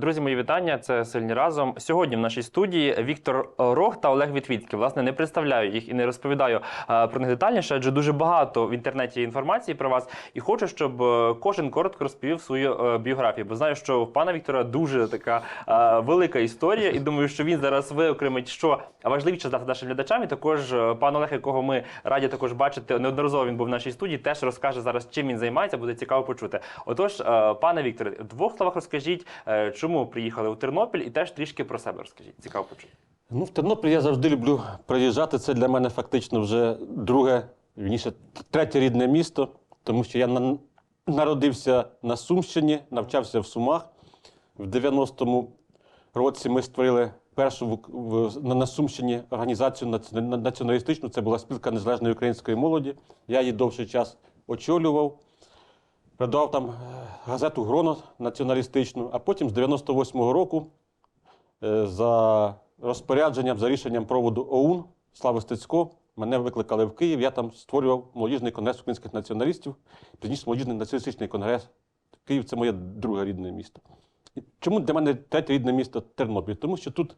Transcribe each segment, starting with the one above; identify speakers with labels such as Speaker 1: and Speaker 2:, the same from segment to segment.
Speaker 1: Друзі, мої вітання. Це сильні разом. Сьогодні в нашій студії Віктор Рох та Олег Вітвіцький. Власне, не представляю їх і не розповідаю е, про них детальніше, адже дуже багато в інтернеті інформації про вас. І хочу, щоб е, кожен коротко розповів свою е, біографію. Бо знаю, що в пана Віктора дуже така велика історія, і думаю, що він зараз виокремить, що важливіше знати нашим глядачам. І також пан Олег, якого ми раді також бачити, неодноразово він був в нашій студії, теж розкаже зараз, чим він займається. Буде цікаво почути. Отож, пане Вікторе, в двох словах розкажіть, е, чому приїхали у Тернопіль, і теж трішки про себе розкажіть. Цікаво почути.
Speaker 2: Ну, в Тернопіль я завжди люблю приїжджати. Це для мене фактично вже друге, вірніше, третє рідне місто, тому що я на- народився на Сумщині, навчався в Сумах. В 90-му році ми створили першу в, в, на, Сумщині організацію на- націоналістичну. Це була спілка незалежної української молоді. Я її довший час очолював. Продавав там е, газету Гроно націоналістичну, а потім з 98-го року е, за розпорядженням, за рішенням проводу ОУН Слави Стецько, мене викликали в Київ. Я там створював молодіжний конгрес українських націоналістів, пізніше молодіжний націоналістичний конгрес. Київ це моє друге рідне місто. І чому для мене третє рідне місто Тернопіль? Тому що тут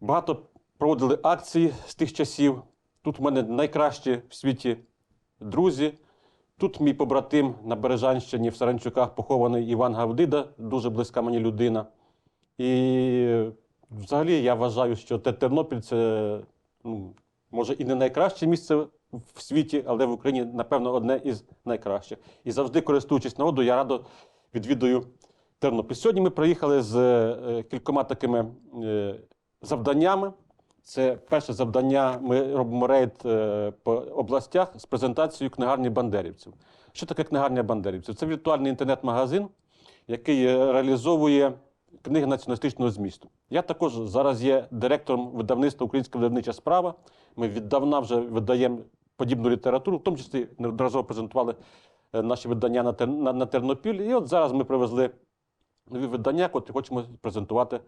Speaker 2: багато проводили акції з тих часів. Тут в мене найкращі в світі друзі. Тут мій побратим на Бережанщині в Саранчуках похований Іван Гавдида, дуже близька мені людина. І взагалі я вважаю, що Те- Тернопіль це ну, може і не найкраще місце в світі, але в Україні, напевно, одне із найкращих. І завжди, користуючись нагодою, я радо відвідую Тернопіль. Сьогодні ми приїхали з е, кількома такими е, завданнями. Це перше завдання. Ми робимо рейд е, по областях з презентацією книгарні бандерівців. Що таке книгарня бандерівців? Це віртуальний інтернет-магазин, який е, реалізовує книги націоналістичного змісту. Я також зараз є директором видавництва Українська видавнича справа. Ми віддавна вже видаємо подібну літературу, в тому числі неодноразово презентували е, наші видання на, Тер- на, на Тернопіль. І от зараз ми привезли нові видання, котрі хочемо презентувати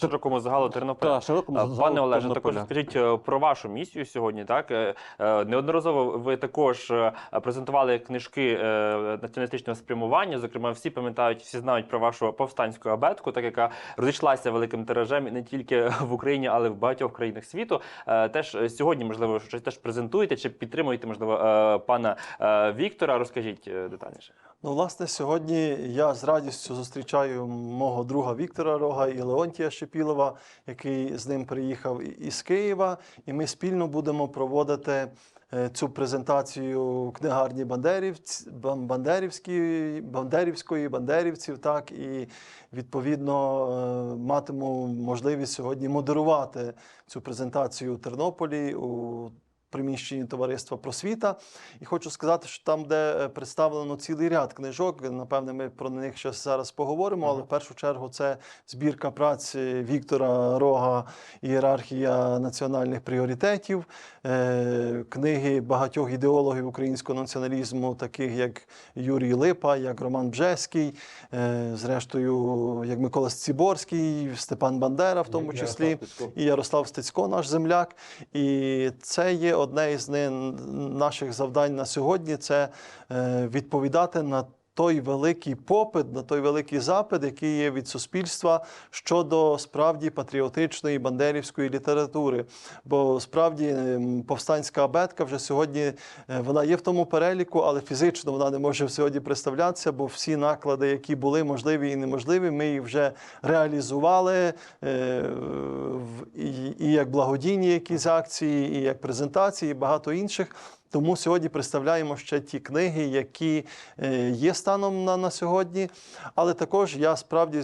Speaker 1: Широкому загалу Тернополя.
Speaker 2: широкому загалу
Speaker 1: Пане Олеже, також скажіть е, про вашу місію сьогодні. Так Е, е, неодноразово ви також презентували книжки націоналістичного спрямування. Зокрема, всі пам'ятають, всі знають про вашу повстанську абетку, так яка розійшлася великим тиражем не тільки в Україні, але й в багатьох країнах світу. Теж сьогодні, можливо, щось теж презентуєте чи підтримуєте, можливо, пана Віктора. Розкажіть детальніше.
Speaker 3: Ну, власне, сьогодні я з радістю зустрічаю мого друга Віктора Рога і Леонтія Шепілова, який з ним приїхав із Києва, і ми спільно будемо проводити е, цю презентацію книгарні Бандерівць, Бан- Бандерівської, Бандерівської, Бандерівців, так, і відповідно е, матиму можливість сьогодні модерувати цю презентацію у Тернополі. у приміщенні товариства просвіта. І хочу сказати, що там, де е, представлено цілий ряд книжок, напевне, ми про них ще зараз поговоримо, але в першу чергу це збірка праці Віктора Рога, ієрархія національних пріоритетів, е, книги багатьох ідеологів українського націоналізму, таких як Юрій Липа, як Роман Бжеський, е, зрештою, як Микола Сціборський, Степан Бандера, в тому числі і Ярослав Стецько, наш земляк. І це є одне із наших завдань на сьогодні: це е, відповідати на. Той великий попит, на той великий запит, який є від суспільства щодо справді патріотичної бандерівської літератури. Бо справді ем, повстанська абетка вже сьогодні е, вона є в тому переліку, але фізично вона не може сьогодні представлятися, бо всі наклади, які були можливі і неможливі, ми їх вже реалізували е, і як благодійні якісь акції, і як презентації, і багато інших. Тому сьогодні представляємо ще ті книги, які е, є станом на, на сьогодні. Але також я справді е,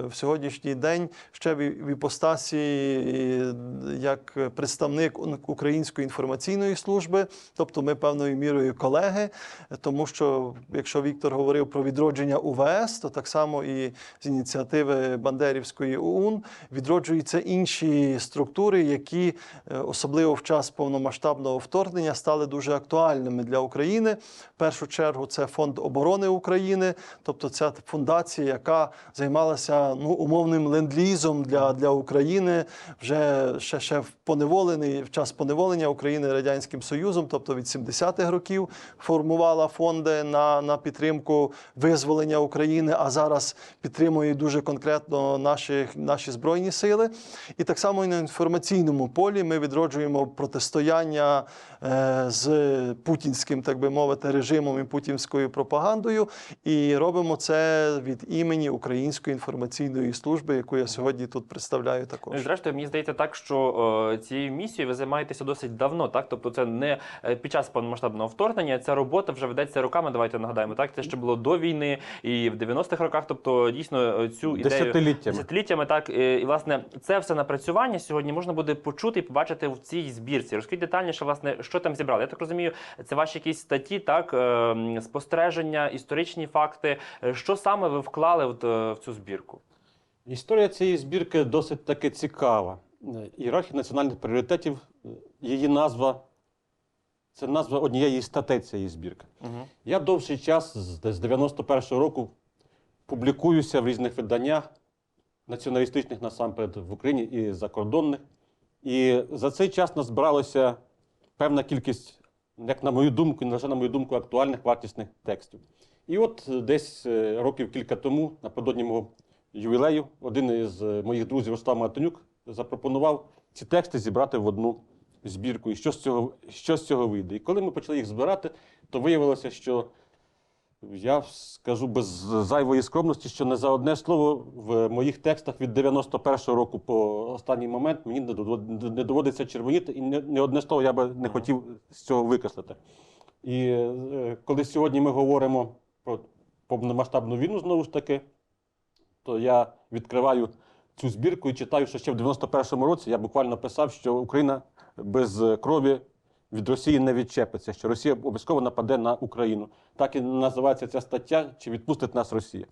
Speaker 3: в сьогоднішній день ще в, іпостасі е, як представник Української інформаційної служби, тобто ми певною мірою колеги, тому що якщо Віктор говорив про відродження УВС, то так само і з ініціативи Бандерівської ОУН відроджуються інші структури, які особливо в час повномасштабного вторгнення стали дуже актуальними для України. В першу чергу це фонд оборони України, тобто ця фундація, яка займалася ну, умовним ленд-лізом для, для України вже ще, ще в поневолений в час поневолення України Радянським Союзом, тобто від 70-х років формувала фонди на, на підтримку визволення України, а зараз підтримує дуже конкретно наші, наші збройні сили. І так само і на інформаційному полі ми відроджуємо протистояння е, з путінським, так би мовити, режимом і путінською пропагандою. І робимо це від імені Української інформаційної служби, яку я сьогодні тут представляю також.
Speaker 1: Ну, зрештою, мені здається так, що е, цією місією ви займаєтеся досить давно, так? Тобто це не е, під час повномасштабного вторгнення, ця робота вже ведеться роками, давайте нагадаємо, так? Це ще було до війни і в 90-х роках, тобто дійсно е, цю ідею
Speaker 2: Десятиліттями.
Speaker 1: десятиліттями, так і, і власне це все напрацювання сьогодні можна буде почути і побачити в цій збірці. Розкажіть детальніше, власне, що там зібрали. Так розумію, це ваші якісь статті, так е, спостереження, історичні факти. Е, Що саме ви вклали от, е, в цю збірку?
Speaker 2: Історія цієї збірки досить таки цікава. Ієрархія національних пріоритетів, її назва це назва однієї із статей цієї збірки.
Speaker 1: Угу.
Speaker 2: Я довший час, з з 91-го року, публікуюся в різних виданнях, націоналістичних насамперед в Україні і закордонних. І за цей час назбиралося певна кількість, як на мою думку, не лише на мою думку, актуальних вартісних текстів. І от е, десь е, років кілька тому, напередодні мого ювілею, один із е, моїх друзів Ростав Матонюк запропонував ці тексти зібрати в одну збірку. І що з цього, що з цього вийде? І коли ми почали їх збирати, то виявилося, що я скажу без зайвої скромності, що не за одне слово в моїх текстах від 91-го року по останній момент мені не доводиться червоніти, і не, не одне слово я би не хотів з цього викреслити. І е, коли сьогодні ми говоримо про повномасштабну війну, знову ж таки, то я відкриваю цю збірку і читаю, що ще в 91-му році я буквально писав, що Україна без крові від Росії не відчепиться, що Росія обов'язково нападе на Україну. Так і називається ця стаття, чи відпустить нас Росія.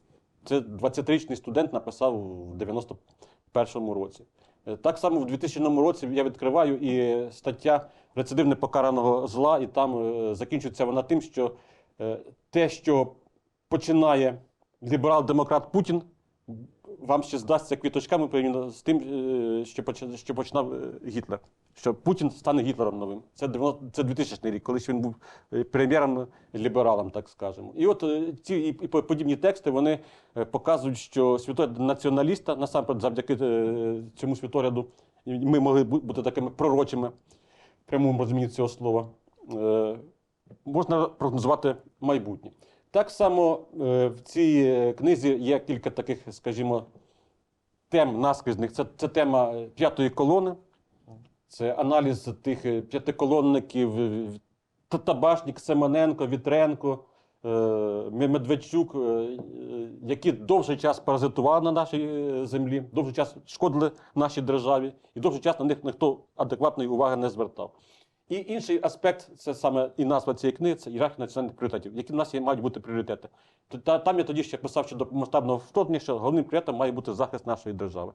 Speaker 2: Це 20-річний студент написав в 91-му році. Е, Так само в 2000 році я відкриваю і стаття рецидив непокараного зла, і там е, закінчується вона тим, що е, те, що починає ліберал-демократ Путін, вам ще здасться квіточками порівняно з тим, що починав Гітлер. Що Путін стане Гітлером новим. Це 90 це 2000 рік, коли він був е, прем'єром лібералом, так скажемо. І от е, ці і, подібні тексти вони е, показують, що світогляд націоналіста, насамперед, завдяки е, цьому світогляду, ми могли бути такими пророчими в прямому розумінні цього слова. Е, можна прогнозувати майбутнє. Так само е, в цій е, книзі є кілька таких, скажімо, тем наскрізних. Це, це тема е, п'ятої колони, це аналіз тих е, п'ятиколонників е, Семененко, Вітренко, е, Медведчук, які довший час паразитували на нашій землі, довший час шкодили нашій державі, і довший час на них ніхто адекватної уваги не звертав. І інший аспект це саме і назва цієї книги це ієрархія національних пріоритетів, які в нас є, мають бути пріоритети. Там я тоді ще писав, що до повномасштабного вторгнення, що головним пріоритетом має бути захист нашої держави.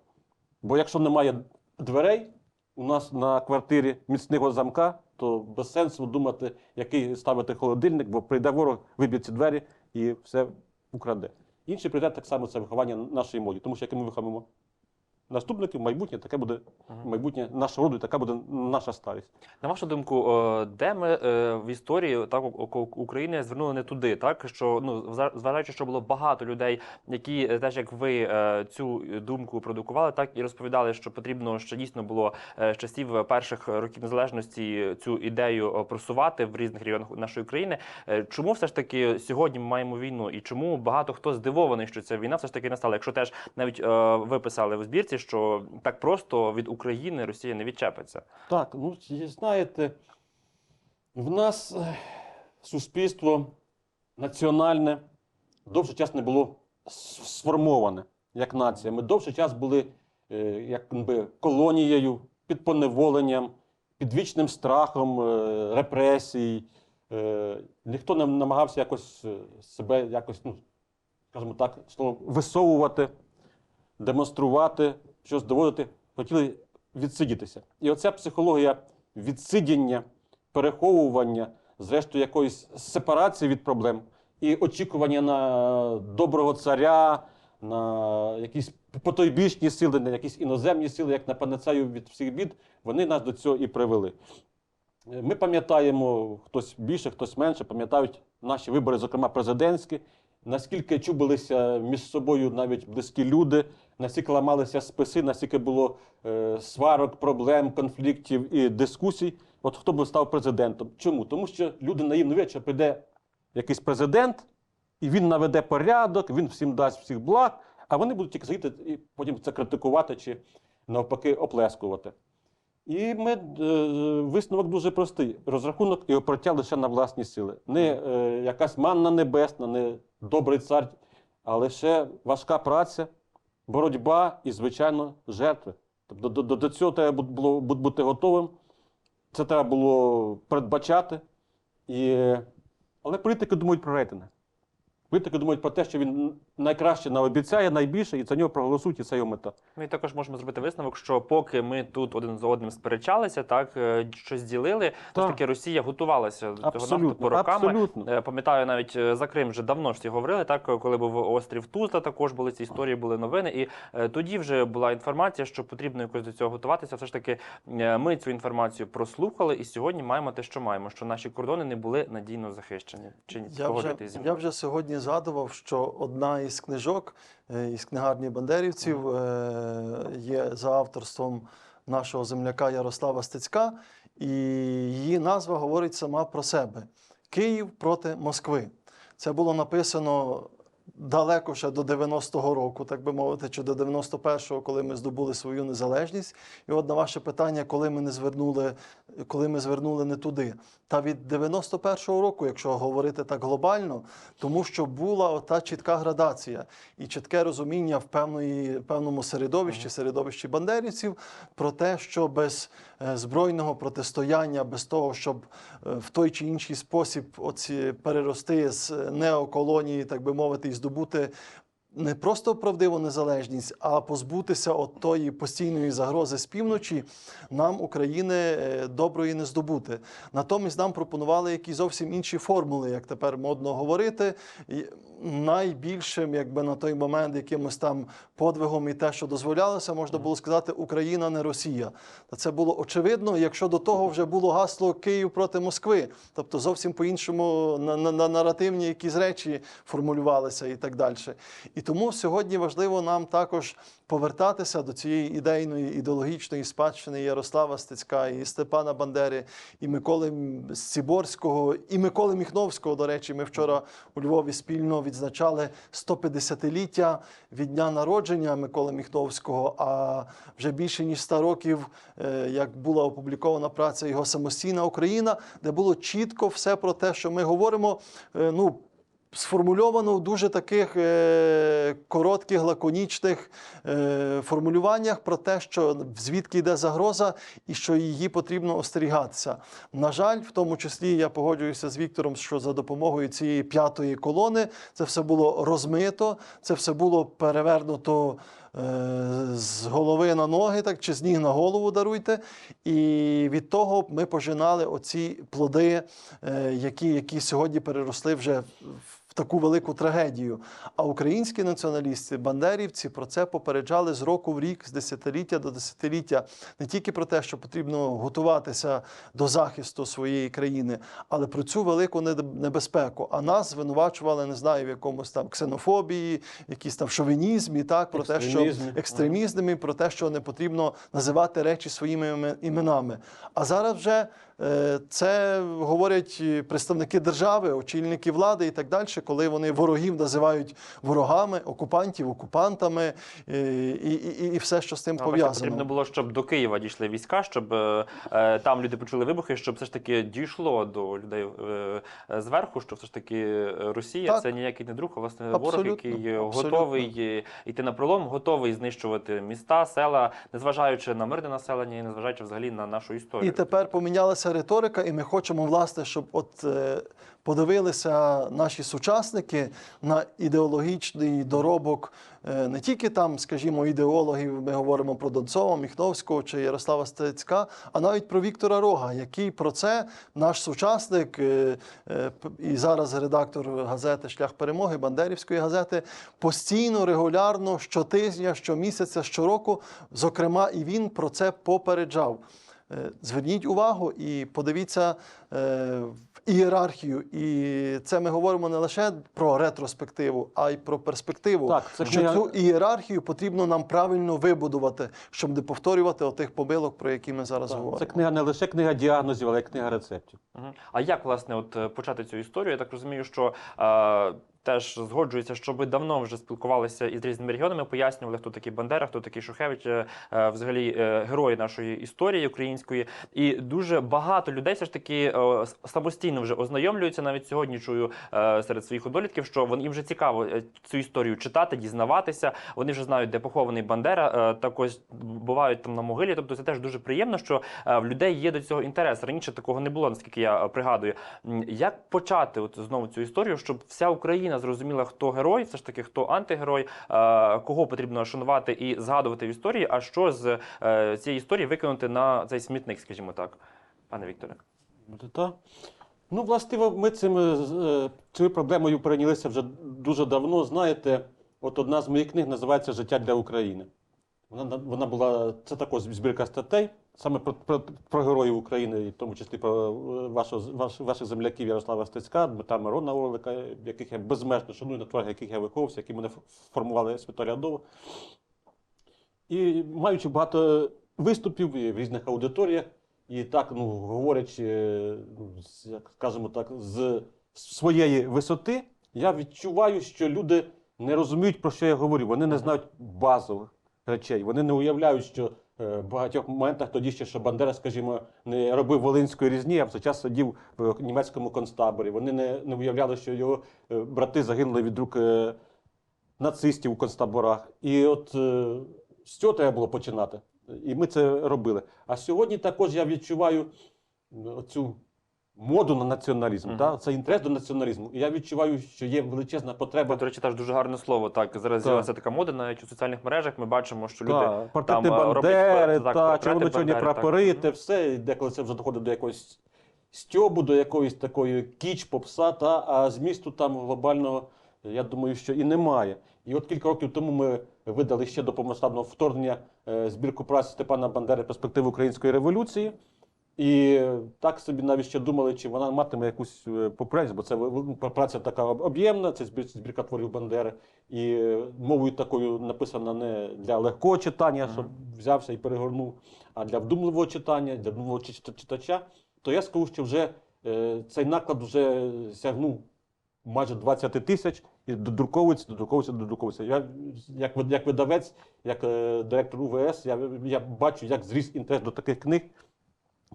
Speaker 2: Бо якщо немає дверей у нас на квартирі міцного замка, то без сенсу думати, який ставити холодильник, бо прийде ворог, виб'є ці двері і все украде. Інший пріоритет так само це виховання нашої молоді, тому що як ми виховуємо наступників, майбутнє таке буде майбутнє нашого роду, і така буде наша старість.
Speaker 1: На вашу думку, е, де ми е, в історії так України звернули не туди, так що ну зважаючи, що було багато людей, які е, теж як ви цю думку продукували, так і розповідали, що потрібно що дійсно було з часів перших років незалежності цю ідею просувати в різних регіонах нашої країни. Чому все ж таки сьогодні ми маємо війну, і чому багато хто здивований, що ця війна все ж таки настала? Якщо теж навіть ви писали в збірці, що так просто від України Росія не відчепиться.
Speaker 2: Так, ну знаєте, в нас суспільство національне довший час не було сформоване як нація. Ми довший час були е, якби колонією, під поневоленням, під вічним страхом е, репресій. Е, ніхто не намагався якось е, себе якось, ну, скажімо так, слово висовувати, демонструвати, щось доводити. Хотіли відсидітися. І оця психологія відсидіння, переховування, зрештою, якоїсь сепарації від проблем і очікування на доброго царя, на якісь потойбічні сили, на якісь іноземні сили, як на панацею від всіх бід, вони нас до цього і привели. Ми пам'ятаємо, хтось більше, хтось менше, пам'ятають наші вибори, зокрема президентські, наскільки чубилися між собою навіть близькі люди, наскільки ламалися списи, наскільки було е, сварок, проблем, конфліктів і дискусій. От хто би став президентом? Чому? Тому що люди наївно вірять, що прийде якийсь президент, і він наведе порядок, він всім дасть всіх благ, а вони будуть тільки сидіти і потім це критикувати чи навпаки оплескувати. І ми, е, висновок дуже простий: розрахунок і опертя лише на власні сили. Не е, якась манна небесна, не добрий цар, а лише важка праця, боротьба і, звичайно, жертви. Тобто до, до, до цього треба було бути готовим. Це треба було передбачати. І... Але політики думають про рейтинги. Політики думають про те, що він найкраще наобіцяє, найбільше, і за нього проголосують, і це його мета.
Speaker 1: Ми також можемо зробити висновок, що поки ми тут один з одним сперечалися, так е, щось ділили, все ж таки Росія готувалася до цього наступу роками.
Speaker 2: абсолютно.
Speaker 1: Е, Пам'ятаю, навіть е, за Крим вже давно всі говорили, так коли був острів Тузла, також були ці історії, були новини. І тоді вже була інформація, що потрібно якось до цього готуватися. Все ж таки, ми цю інформацію прослухали, і сьогодні маємо те, що маємо, що наші кордони не були надійно захищені. Чи ні?
Speaker 3: Я вже,
Speaker 1: зі
Speaker 3: я вже сьогодні згадував, що одна із книжок е, із книгарні бандерівців е, є за авторством нашого земляка Ярослава Стецька, і її назва говорить сама про себе: Київ проти Москви. Це було написано. Далеко ще до 90-го року, так би мовити, чи до 91-го, коли ми здобули свою незалежність. І от на ваше питання, коли ми не звернули, коли ми звернули не туди. Та від 91-го року, якщо говорити так глобально, тому що була ота чітка градація і чітке розуміння в певної, певному середовищі, середовищі бандерівців, про те, що без збройного протистояння, без того, щоб е, в той чи інший спосіб оці перерости з е, неоколонії, так би мовити, і здобути не просто правдиву незалежність, а позбутися от тої постійної загрози з півночі, нам України е, доброї не здобути. Натомість нам пропонували якісь зовсім інші формули, як тепер модно говорити. Найбільшим, якби на той момент, якимось там подвигом і те, що дозволялося, можна було сказати, Україна не Росія. Та це було очевидно, якщо до того вже було гасло Київ проти Москви, тобто зовсім по-іншому на, на, на наративні якісь речі формулювалися і так далі. І тому сьогодні важливо нам також повертатися до цієї ідейної ідеологічної спадщини Ярослава Стецька, і Степана Бандери, і Миколи Сіборського, і Миколи Міхновського. До речі, ми вчора у Львові спільно відзначали 150-ліття від дня народження Миколи Міхновського. А вже більше ніж 100 років, е, як була опублікована праця його самостійна Україна, де було чітко все про те, що ми говоримо. е, Ну, сформульовано в дуже таких е, коротких, лаконічних е, формулюваннях про те, що звідки йде загроза і що її потрібно остерігатися. На жаль, в тому числі я погоджуюся з Віктором, що за допомогою цієї п'ятої колони це все було розмито, це все було перевернуто. е, З голови на ноги, так чи з ніг на голову даруйте. І від того ми пожинали оці плоди, е, які, які сьогодні переросли вже в таку велику трагедію. А українські націоналісти, бандерівці про це попереджали з року в рік, з десятиліття до десятиліття, не тільки про те, що потрібно готуватися до захисту своєї країни, але про цю велику небезпеку. А нас звинувачували, не знаю, в якомусь там ксенофобії, якісь там шовінізмі, так про те, що
Speaker 2: Екстремізмі.
Speaker 3: про те, що не потрібно називати речі своїми іменами. А зараз вже це говорять представники держави, очільники влади і так далі, коли вони ворогів називають ворогами, окупантів окупантами е, і, і, і, все, що з тим
Speaker 1: Ну,
Speaker 3: пов'язано.
Speaker 1: Потрібно було, щоб до Києва дійшли війська, щоб е, е, там люди почули вибухи, щоб все ж таки дійшло до людей е, е, зверху, що все ж таки е, Росія
Speaker 3: Так.
Speaker 1: це ніякий не друг, а власне ворог, який е,
Speaker 3: абсолютно.
Speaker 1: готовий е, йти на пролом, готовий знищувати міста, села, незважаючи на мирне населення і незважаючи взагалі на нашу історію.
Speaker 3: І тепер помінялася риторика, і ми хочемо, власне, щоб от е, подивилися наші сучасники на ідеологічний доробок е, не тільки там, скажімо, ідеологів, ми говоримо про Донцова, Міхновського чи Ярослава Стецька, а навіть про Віктора Рога, який про це наш сучасник е, і зараз редактор газети Шлях перемоги Бандерівської газети постійно, регулярно, щотижня, щомісяця, щороку, зокрема, і він про це попереджав. Е, Зверніть увагу і подивіться е, в ієрархію. І це ми говоримо не лише про ретроспективу, а й про перспективу.
Speaker 2: Так, це
Speaker 3: що
Speaker 2: книга-
Speaker 3: цю ієрархію потрібно нам правильно вибудувати, щоб не повторювати отих помилок, про які ми зараз
Speaker 2: Це
Speaker 3: говоримо.
Speaker 2: книга не лише книга діагнозів, але й книга рецептів.
Speaker 1: А як власне от е, почати цю історію? Я так розумію, що е, теж згоджується, що ви давно вже спілкувалися із різними регіонами, пояснювали, хто такий Бандера, хто такий Шухевич, е, е, взагалі е, герої нашої історії української. І дуже багато людей все ж таки самостійно вже ознайомлюються. Навіть сьогодні чую серед своїх одолітків, що вони їм вже цікаво цю історію читати, дізнаватися. Вони вже знають, де похований Бандера. Так ось бувають там на могилі. Тобто це теж дуже приємно, що в людей є до цього інтерес. Раніше такого не було, наскільки я пригадую. Як почати от знову цю історію, щоб вся Україна зрозуміла, хто герой, все ж таки хто антигерой, е, кого потрібно шанувати і згадувати в історії, а що з е, цієї історії викинути на цей смітник, скажімо так, пане Вікторе.
Speaker 2: Ну, властиво, ми цим, е, цією проблемою перейнялися вже дуже давно. Знаєте, от одна з моїх книг називається Життя для України. Вона, вона була, це також збірка статей, саме про, про, про героїв України, в тому числі про е, вашого, ваш, ваших земляків Ярослава Стецька, Дмитра Мирона Орлика, яких я безмежно шаную, на творах яких я виховувався, які мене формували світоглядово. І маючи багато виступів і в різних аудиторіях, і так, ну, говорячи, е, як скажемо так, з своєї висоти, я відчуваю, що люди не розуміють, про що я говорю. Вони не знають базових речей. Вони не уявляють, що в багатьох моментах тоді ще, що Бандера, скажімо, не робив Волинської різні, а в цей час сидів в німецькому концтаборі. Вони не, не уявляли, що його е, брати загинули від рук е, нацистів у концтаборах. І от е, з цього треба було починати. І ми це робили. А сьогодні також я відчуваю цю моду на націоналізм,
Speaker 1: Мгм.
Speaker 2: та, цей інтерес до націоналізму. І я відчуваю, що є величезна потреба.
Speaker 1: До речі, теж дуже гарне слово. Так зараз
Speaker 2: Так.
Speaker 1: з'явилася така мода навіть у соціальних мережах. Ми бачимо, що люди
Speaker 2: Та, портрети
Speaker 1: там, роблять
Speaker 2: Бандери,
Speaker 1: пор-
Speaker 2: та, червоно-чорні прапори,
Speaker 1: так.
Speaker 2: те все, і деколи це вже доходить до якогось стьобу, до якоїсь такої кіч, попса, та, а змісту там глобального, я думаю, що і немає. І от кілька років тому ми видали ще до повномасштабного вторгнення е, збірку праці Степана Бандери «Перспективи української революції. І так собі навіть ще думали, чи вона матиме якусь е, популярність, бо це праця така об'ємна, це збір- збірка творів Бандери. І е, мовою такою написана не для легкого читання, щоб взявся і перегорнув, а для вдумливого читання, для вдумливого читача. То я скажу, що вже е, цей наклад вже сягнув майже 20 тисяч і додруковується, додруковується, додруковується. Я як, як видавець, як директор УВС, я, я бачу, як зріс інтерес до таких книг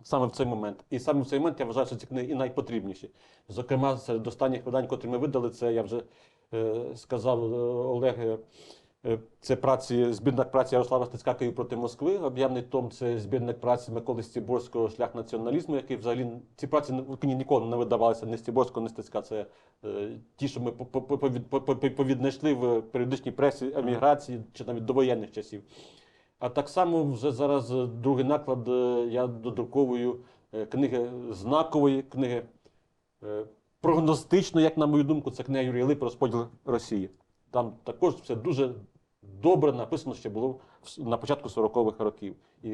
Speaker 2: саме в цей момент. І саме в цей момент я вважаю, що ці книги і найпотрібніші. Зокрема, серед останніх видань, котрі ми видали, це я вже е, сказав е, Олег. е, е, Це праці, збірник праці Ярослава Стецька Київ проти Москви. Об'ємний том це збірник праці Миколи Стіборського Шлях націоналізму, який взагалі ці праці ніколи не видавалися ні Стіборського, ні Стецька. Це е, ті, що ми по- по- по- повід- по- по- повіднайшли в періодичній пресі еміграції чи навіть довоєнних часів. А так само вже зараз е, другий наклад е, я додруковую е, книги знакової, книги прогностично, як на мою думку, це книга Юрія Липи «Розподіл Росії. Там також все дуже добре написано, ще було на початку 40-х років. І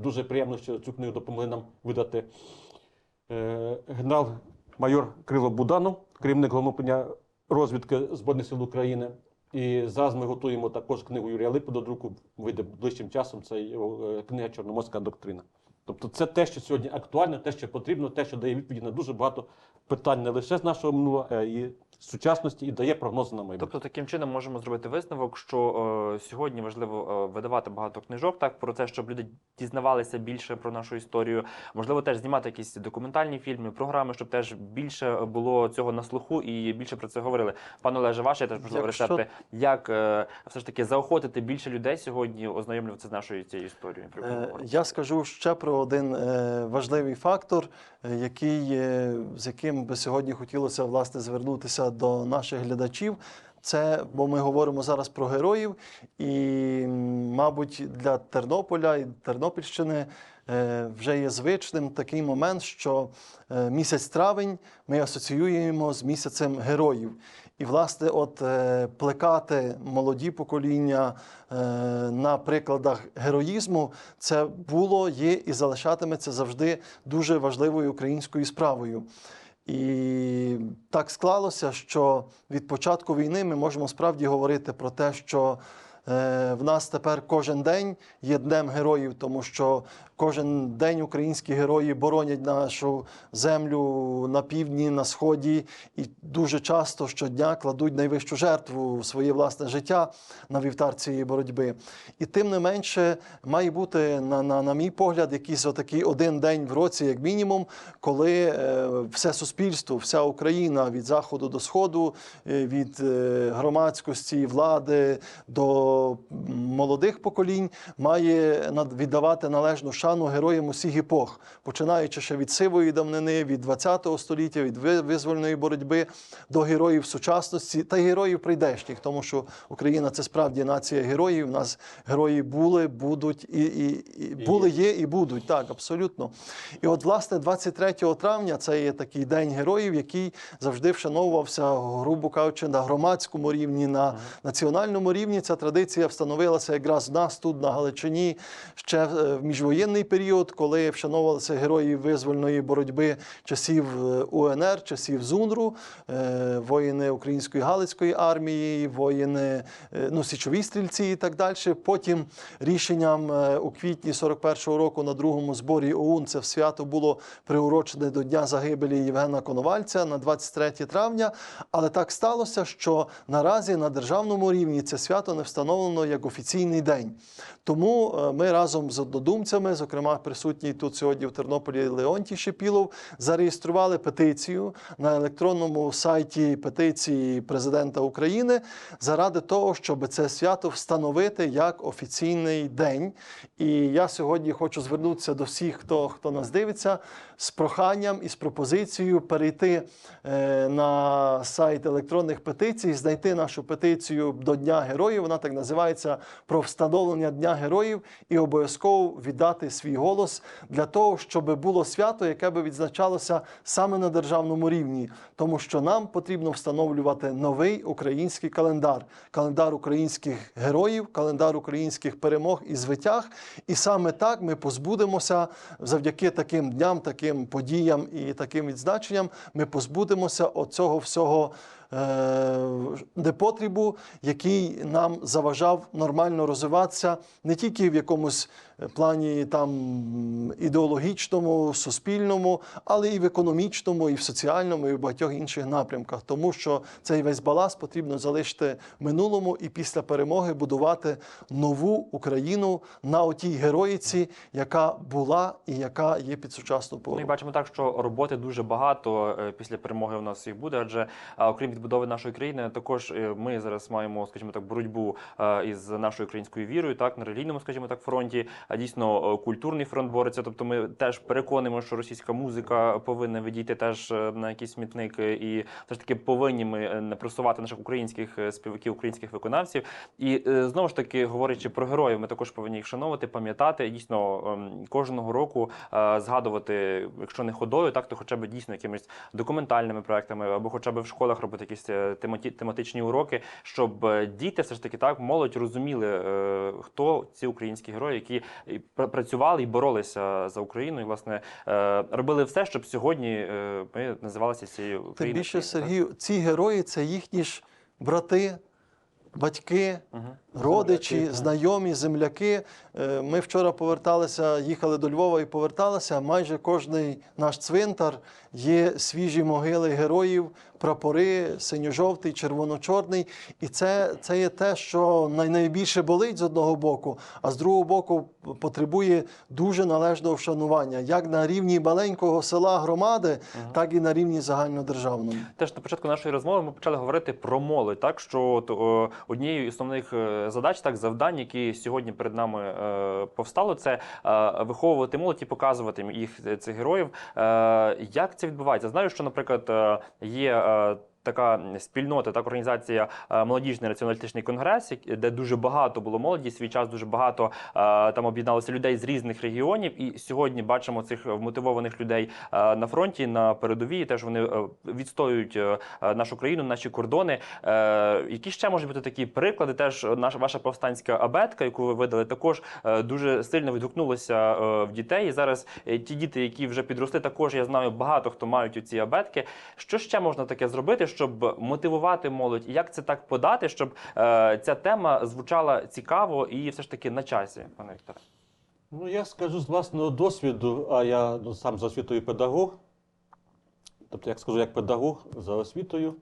Speaker 2: дуже приємно, що цю книгу допомогли нам видати генерал-майор Крило Буданов, керівник головного розвідки Збройних сил України. І зараз ми готуємо також книгу Юрія Липи до друку, вийде ближчим часом. Це книга Чорноморська доктрина. Тобто це те, що сьогодні актуальне, те, що потрібно, те, що дає відповіді на дуже багато питань не лише з нашого минулого, а і сучасності, і дає прогнози на майбутнє.
Speaker 1: Тобто таким чином можемо зробити висновок, що е, сьогодні важливо е, видавати багато книжок, так про це, щоб люди дізнавалися більше про нашу історію. Можливо, теж знімати якісь документальні фільми, програми, щоб теж більше було цього на слуху і більше про це говорили. Пане Олеже, ваші теж можливо
Speaker 3: Якщо-
Speaker 1: рецепти, як е, все ж таки заохотити більше людей сьогодні ознайомлюватися з нашою цією історією.
Speaker 3: Е. Я скажу ще про один е, важливий фактор, е, який, е, з яким би сьогодні хотілося власне звернутися до наших глядачів. Це, бо ми говоримо зараз про героїв, і, мабуть, для Тернополя і Тернопільщини вже є звичним такий момент, що місяць травень ми асоціюємо з місяцем героїв. І, власне, от е, плекати молоді покоління е, на прикладах героїзму, це було, є і залишатиметься завжди дуже важливою українською справою. І так склалося, що від початку війни ми можемо справді говорити про те, що в нас тепер кожен день є днем героїв, тому що кожен день українські герої боронять нашу землю на півдні, на сході, і дуже часто щодня кладуть найвищу жертву своє власне життя на вівтар цієї боротьби. І тим не менше має бути, на, на, на мій погляд, якийсь отакий один день в році, як мінімум, коли е, все суспільство, вся Україна від заходу до сходу, е, від е, громадськості, влади до молодих поколінь має віддавати належну шану героям усіх епох, починаючи ще від сивої давнини, від 20 століття, від визвольної боротьби до героїв сучасності та героїв прийдешніх, тому що Україна це справді нація героїв. У нас герої були, будуть і, і, і були, є і будуть. Так, абсолютно. І от, власне, 23 травня це є такий день героїв, який завжди вшановувався, грубо кажучи, на громадському рівні, на національному рівні. Ця традиція встановилася якраз в нас тут, на Галичині, ще в міжвоєнний період, коли вшановувалися герої визвольної боротьби часів е, УНР, часів ЗУНРу, е, воїни Української Галицької армії, воїни е, ну, січові стрільці і так далі. Потім рішенням у квітні 41-го року на другому зборі ОУН це свято було приурочене до Дня загибелі Євгена Коновальця на 23 травня. Але так сталося, що наразі на державному рівні це свято не встановлено як офіційний день. Тому е, ми разом з однодумцями, зокрема присутній тут сьогодні в Тернополі Леонтій Шепілов, зареєстрували петицію на електронному сайті петиції президента України заради того, щоб це свято встановити як офіційний день. І я сьогодні хочу звернутися до всіх, хто, хто нас дивиться, з проханням і з пропозицією перейти е, на сайт електронних петицій, знайти нашу петицію до Дня Героїв. Вона так називається про встановлення Дня Героїв і обов'язково віддати свій голос для того, щоб було свято, яке би відзначалося саме на державному рівні, тому що нам потрібно встановлювати новий український календар, календар українських героїв, календар українських перемог і звитяг. І саме так ми позбудемося завдяки таким дням, таким подіям і таким відзначенням. Ми позбудемося оцього всього. Е, Непотрібу, який нам заважав нормально розвиватися не тільки в якомусь е, плані там ідеологічному, суспільному, але і в економічному, і в соціальному, і в багатьох інших напрямках. Тому що цей весь баласт потрібно залишити в минулому і після перемоги будувати нову Україну на отій героїці, яка була і яка є під сучасну пору.
Speaker 1: Ну і бачимо так, що роботи дуже багато е, після перемоги у нас їх буде. Адже окрім відбудови нашої країни, також е, ми зараз маємо, скажімо так, боротьбу е, із нашою українською вірою, так на релігійному, скажімо так, фронті. А дійсно е, культурний фронт бореться. Тобто, ми теж переконуємо, що російська музика повинна відійти теж е, на якийсь смітник, е, і все ж таки повинні ми просувати наших українських співаків, українських виконавців. І знову ж таки, говорячи про героїв, ми також повинні їх шановувати, пам'ятати. Дійсно, ем, кожного року згадувати, якщо не ходою, так то хоча б дійсно якимись документальними проектами, або хоча б в школах робити якісь тематичні уроки, щоб діти все ж таки так молодь розуміли, хто ці українські герої, які і працювали і боролися за Україну, і власне е, робили все, щоб сьогодні е, ми називалися цією
Speaker 3: Тим більше, Сергію, ці герої це їхні ж брати, батьки, родичі, знайомі, земляки. Е, Ми вчора поверталися, їхали до Львова і поверталися. Майже кожний наш цвинтар є свіжі могили героїв, прапори, синьо-жовтий, червоно-чорний. І це, це є те, що найбільше болить з одного боку, а з другого боку потребує дуже належного вшанування, як на рівні маленького села громади, так і на рівні загальнодержавному.
Speaker 1: Теж на початку нашої розмови ми почали говорити про молодь, так що от, о, однією із основних е, задач, так завдань, які сьогодні перед нами е, повстало, це е, виховувати молодь і показувати їх е, цих героїв. Е, Як це відбувається? Знаю, що, наприклад, е, є. Е, Така спільнота, так організація е, молодіжний націоналістичний конгрес, де дуже багато було молоді. Свій час дуже багато е, там об'єдналося людей з різних регіонів. І сьогодні бачимо цих вмотивованих людей е, на фронті, на передовій. Теж вони відстоюють нашу країну, наші кордони. Які ще можуть бути такі приклади? Теж наша ваша повстанська абетка, яку ви видали, також дуже сильно відгукнулася в дітей. І зараз ті діти, які вже підросли, також я знаю багато хто мають ці абетки. Що ще можна таке зробити, щоб мотивувати молодь? І як це так подати, щоб е, ця тема звучала цікаво і все ж таки на часі, пане Вікторе?
Speaker 2: Ну, я скажу з власного досвіду, а я ну, сам за освітою педагог. Тобто, як скажу, як педагог за освітою,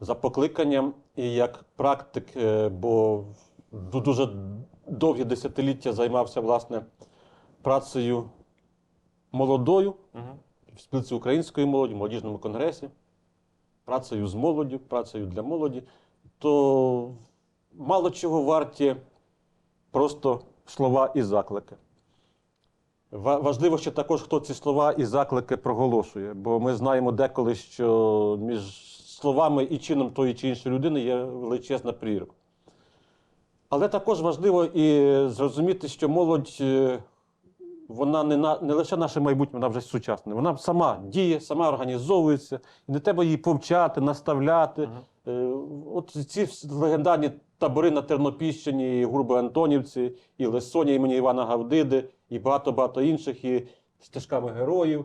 Speaker 2: за покликанням і як практик, е, бо дуже довгі десятиліття займався власне працею молодою в спілці української молоді, в молодіжному конгресі, працею з молоддю, працею для молоді, то мало чого варті просто слова і заклики. Важливо ще також, хто ці слова і заклики проголошує, бо ми знаємо деколи, що між словами і чином тої чи іншої людини є величезна прірва. Але також важливо і зрозуміти, що молодь е, вона не, на, не лише наше майбутнє, вона вже сучасне. Вона сама діє, сама організовується, і не треба її повчати, наставляти. Е, От ці легендарні табори на Тернопільщині, і Гурби Антонівці, і Лесоня імені Івана Гавдиди, і багато-багато інших, і стежками героїв,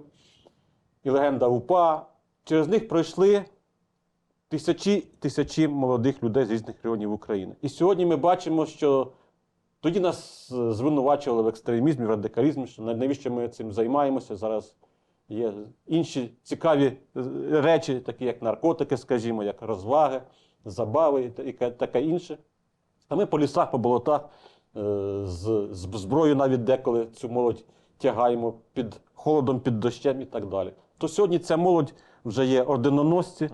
Speaker 2: і легенда УПА. Через них пройшли тисячі тисячі молодих людей з різних регіонів України. І сьогодні ми бачимо, що тоді нас е, звинувачували в екстремізмі, в радикалізмі, що на- навіщо ми цим займаємося. Зараз є інші цікаві е, речі, такі як наркотики, скажімо, як розваги, забави і таке інше. А ми по лісах, по болотах е, з зброєю навіть деколи цю молодь тягаємо під холодом, під дощем і так далі. То сьогодні ця молодь вже є орденоносці.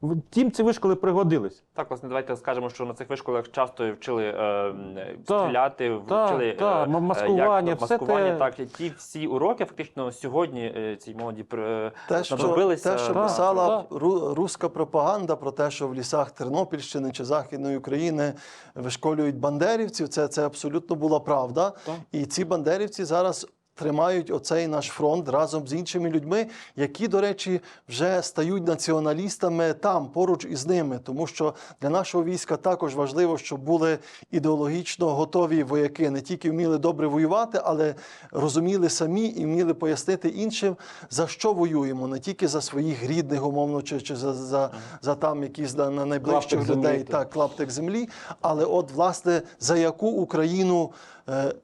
Speaker 1: Угу. Так.
Speaker 2: В- ці вишколи пригодились.
Speaker 1: Так, власне, давайте скажемо, що на цих вишколах часто вчили е, стріляти,
Speaker 2: так,
Speaker 1: вчили
Speaker 2: так,
Speaker 1: е,
Speaker 2: маскування,
Speaker 1: як,
Speaker 2: все
Speaker 1: маскування.
Speaker 2: те-
Speaker 1: Так, і ті всі уроки фактично сьогодні е, цій молоді при-
Speaker 3: Те, що, те, що
Speaker 2: Так,
Speaker 3: писала ру- руська пропаганда про те, що в лісах Тернопільщини чи Західної України вишколюють бандерівців, це, це абсолютно була правда.
Speaker 2: Так.
Speaker 3: І ці бандерівці зараз. Тримають оцей наш фронт разом з іншими людьми, які, до речі, вже стають націоналістами там поруч із ними, тому що для нашого війська також важливо, щоб були ідеологічно готові вояки, не тільки вміли добре воювати, але розуміли самі і вміли пояснити іншим, за що воюємо, не тільки за своїх рідних, умовно, чи, чи за, за, за там якісь на, на найближчих
Speaker 2: Клаптик
Speaker 3: людей,
Speaker 2: так.
Speaker 3: так, клаптик землі, але от власне за яку Україну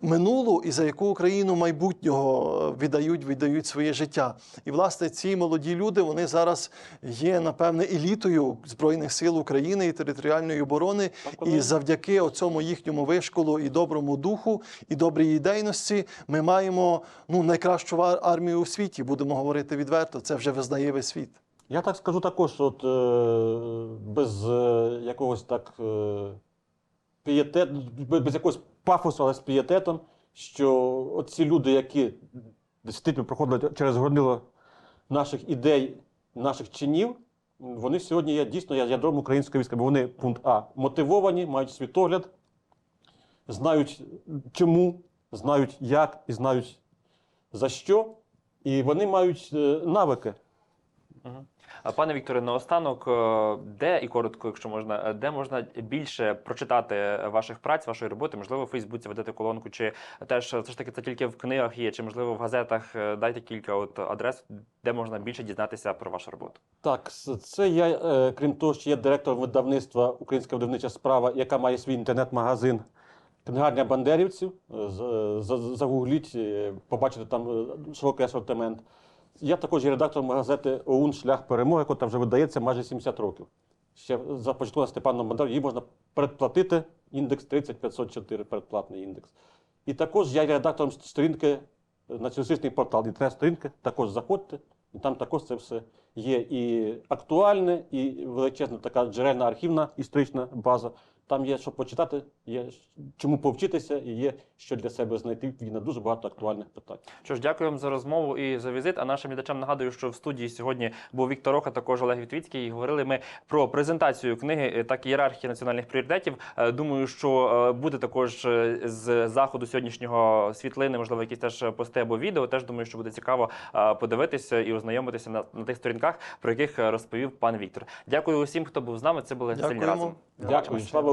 Speaker 3: минулу і за яку Україну майбутнього е, віддають, віддають своє життя. І власне ці молоді люди вони зараз є напевне елітою збройних сил України і територіальної оборони. І завдяки оцьому їхньому вишколу і доброму духу, і добрій ідейності ми маємо ну найкращу армію у світі. Будемо говорити відверто. Це вже визнає весь світ.
Speaker 2: Я так скажу також, от, е, без е, якогось так е, пієтет, без якогось пафосу, але з пієтетом, що оці люди, які десятиліттями проходили через горнило наших ідей, наших чинів, вони сьогодні є дійсно я- ядром українського війська, бо вони пункт А. Мотивовані, мають світогляд, знають чому, знають як і знають за що, і вони мають е, навики.
Speaker 1: Пане Вікторе, наостанок, е, де і коротко, якщо можна, е, де можна більше прочитати ваших праць, вашої роботи? Можливо, в Фейсбуці ведете колонку, чи теж е, все ж таки це тільки в книгах є, чи можливо в газетах дайте кілька от адрес, де можна більше дізнатися про вашу роботу.
Speaker 2: Так, це я, крім того, що є директором видавництва Українська видавнича справа, яка має свій інтернет-магазин Книгарня Бандерівців. Загугліть, побачите там широкий асортимент. Я також є редактором газети ОУН Шлях перемоги, яка вже видається майже 70 років. Ще започаткована Степаном Бандером, її можна передплатити. Індекс 30504, передплатний індекс. І також я є редактором сторінки націоналістичний портал, інтернет-сторінки. Також заходьте, і там також це все є і актуальне, і величезна така джерельна архівна історична база. Там є що почитати, є чому повчитися і є що для себе знайти. І на дуже багато актуальних питань.
Speaker 1: Що ж, дякую вам за розмову і за візит. А нашим глядачам нагадую, що в студії сьогодні був Віктор Роха, також Олег Вітвіцький. І говорили ми про презентацію книги е, так ієрархії національних пріоритетів. Е, Думаю, що е, буде також з заходу сьогоднішнього світлини, можливо, якісь теж пости або відео. Теж думаю, що буде цікаво подивитися і ознайомитися на, на тих сторінках, про яких розповів пан Віктор. Дякую усім, хто був з нами. Це були сильні
Speaker 3: Дякуємо.
Speaker 1: разом.
Speaker 2: Дякую, слава